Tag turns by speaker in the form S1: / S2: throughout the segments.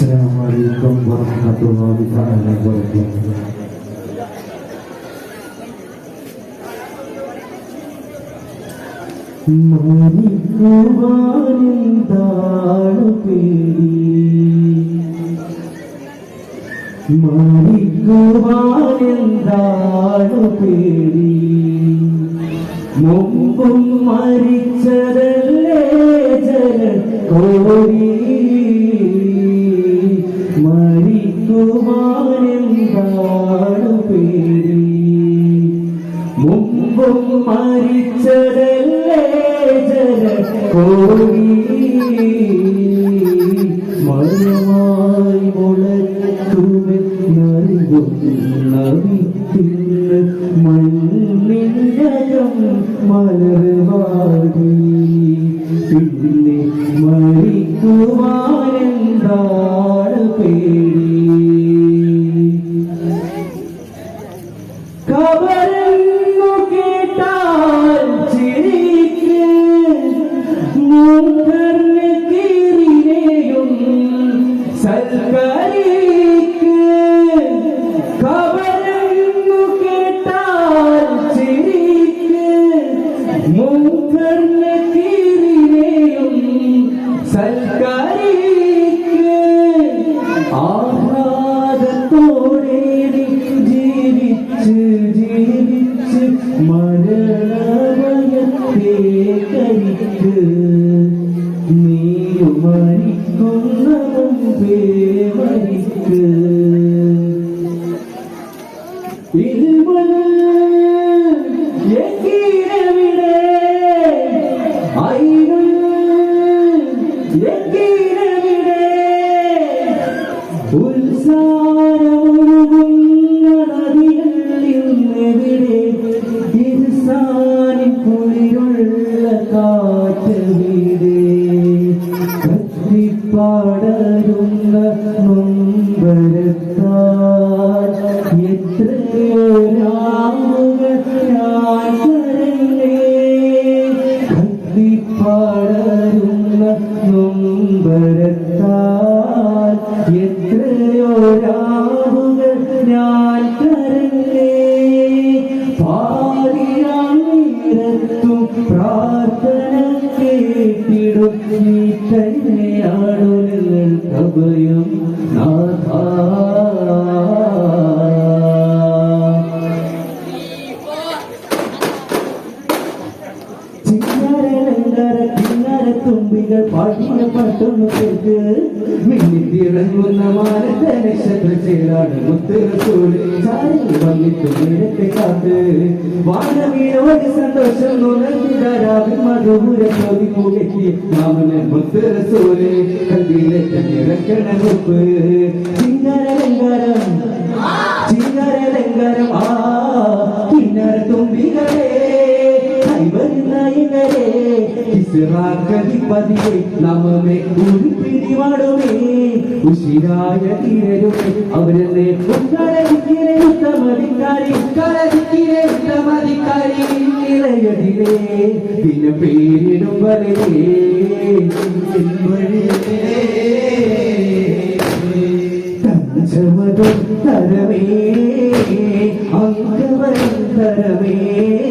S1: السلام عليكم ورحمة الله تعالى وبركاته മരിക്കുവാനെന്താണ് പേടി മരിക്കുവാനെന്താണ് പേടി മുമ്പും മരിച്ചതല്ലേ ജന കോടി മരിച്ചതല്ലേ ജന കോടി മഴമായി മുളയ്ക്കുമെന്നറിയുന്നവിത്തിന് മണ്ണിനകം മലർവാടി പിന്നെ മരിക്കുവാനെന്താണ് പേടി 三哥。പ്രാർത്ഥന കേട്ടിടും. നീ തന്നെയാണു നിങ്ങൾ അഭയം നാഥ. ചിങ്ങരലങ്കര കിന്നരത്തുമ്പികൾ പാടിയ പാട്ടൊന്നു കേട്ട് മിന്നിത്തിളങ്ങുന്ന മാനത്തെ നക്ഷത്ര ചാരി വന്നിട്ട് നേരത്തെ കാത്ത്. വാനവീരവടി സന്തോഷം നുണർത്തിരാവിൽ മധുര ചോദി മുകറ്റി മാമന മുത്തൂര് കൽവിയിലെ നിറക്കണ ഉപ്പ്. ചിങ്ങരലങ്കരം. ചിങ്ങരലങ്കരം. ആ കിന്നര തുമ്പികളെ ഇസ്രാക്കതിപതിയെ നമ്മെ ഉരുപ്പിടിവാടുമേ ഉശിരായ തീരരുമേ അവരെന്നെ ഉത്തരവിക്കിരെ ഉത്തമധികാരി ഉത്തരവിക്കിരെ ഉത്തമധികാരി ഇളയതിലേ. പിന്നെ പേരിടും വരലേ തരമേ. അങ്കവരം തരമേ. കൊണ്ടൊളി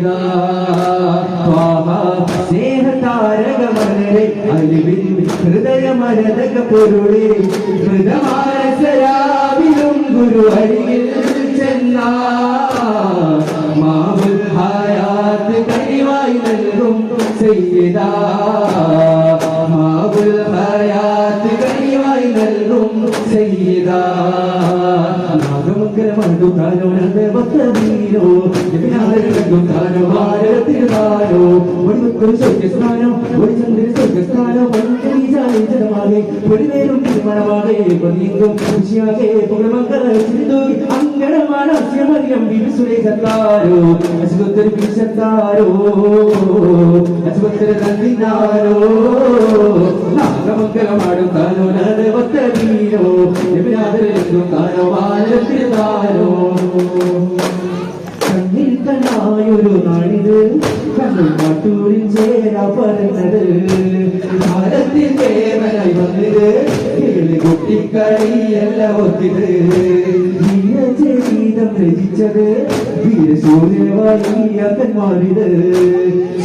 S1: ചെയ്ത സ്നേഹതാരകമലരെ അലിവിൻ ഹൃദയമരതക പൊരുളെ ഹൃദമാനസരാവിലും ഗുരു അരികിൽ ചെന്നാ മാവുൽ ഹായാത്ത് കഴിവായി നൽകും ചെയ്താ മാവുൽ ഹയാത്ത് കഴിവായി നൽകും സയ്യിദാ നാഗമംഗലമണ്ടു താനോ നന്ദവത്തീരോ താനോ ഭാരതത്തിരുതാനോ ഒളിമക്കൊരു സ്വർഗസ്ഥാനോ ഒരു ചന്ദ്ര സ്വർഗസ്ഥാനോ ജനമാകെ പൊടിവേരും തീരുമാനമാകെ പൊതിയെങ്കും ഖുഷിയാകെ പുകമംഗള ചിന്തു അങ്കണമാണ് അസ്യമറിയം ബിബിസുലേഖത്താരോ അസുഖത്തൊരു പിശത്താരോ അസുഖത്തൊരു തന്നിനാരോ നാഗമംഗലമാടും താനോ നരവത്തീരോ ജപിനാഥരെന്തും താനോ ബാലത്തിരുതാനോ കണ്ണായൊരു നാളിത് കണ്ണും മാട്ടൂരിൽ ചേരാ പറഞ്ഞത്. ഭാരത്തിൽ കേവലായി വന്നത്? കേളി കുട്ടിക്കളിയല്ല ഒത്തിത്. വീരചരീതം രചിച്ചത് വീരശൂര്യവായിയാക്കന്മാരിത്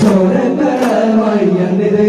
S1: ചോരക്കടമായി അന്നത്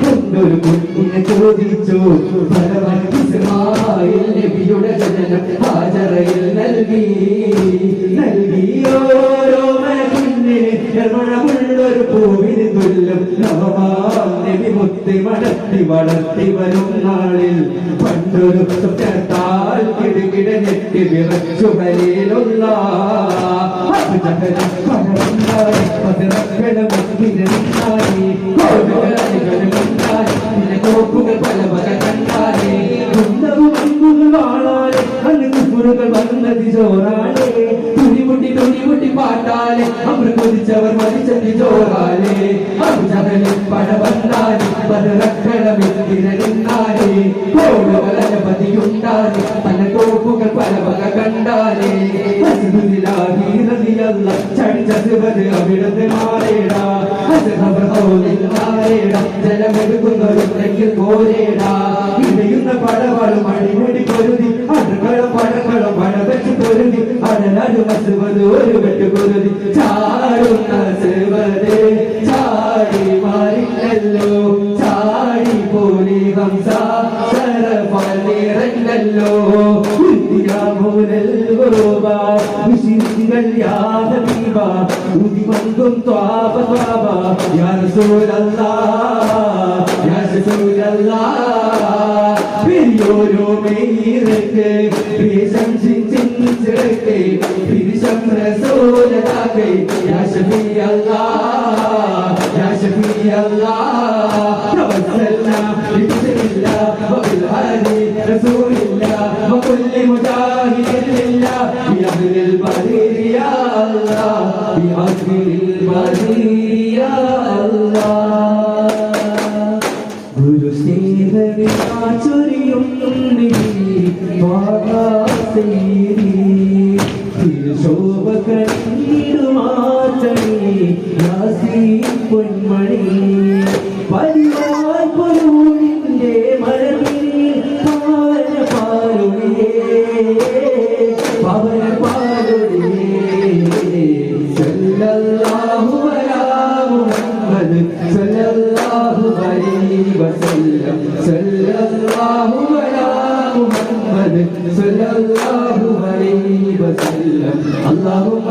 S1: കൊണ്ടൊരു കുഞ്ഞിനെ ചോദിച്ചു നബിയുടെ ജനനം ഹാജറയിൽ നൽകി നൽകി ഓരോ കുഞ്ഞിന് മണമുള്ളൊരു പൂവിന് തുല്യം നവമാം നബി മുത്തി മടത്തി വളർത്തി വരും നാളിൽ പണ്ടൊരു സ്വപ്നത്താൽ കിടുകിട ഞെട്ടി വിറച്ചു قدرك بلا مشكلة من حالي അടലാട് മസുവത് ഒരു വെട്ട് പൊരുതി ചാടുന്ന സെവത് ചാടി മാറില്ലല്ലോ ചാടി പോലി ഹംസ. ശരഫലിറങ്ങല്ലോ ഉദിമങ്കും ത്വാപ ത്വാപ യാ റസൂലല്ലാഹ് യാ റസൂലല്ലാഹ് പെരിയോരോ മെയ്യിറക്ക് പ്രിയം ചിന്തിച്ചിറക്ക് പിരിശം റസൂലതാക്ക് യാ സല്ലല്ലാഹു അലാ മുഹമ്മദ് സല്ലല്ലാഹു അലൈഹി വസല്ലം. അല്ലാഹുമ്മ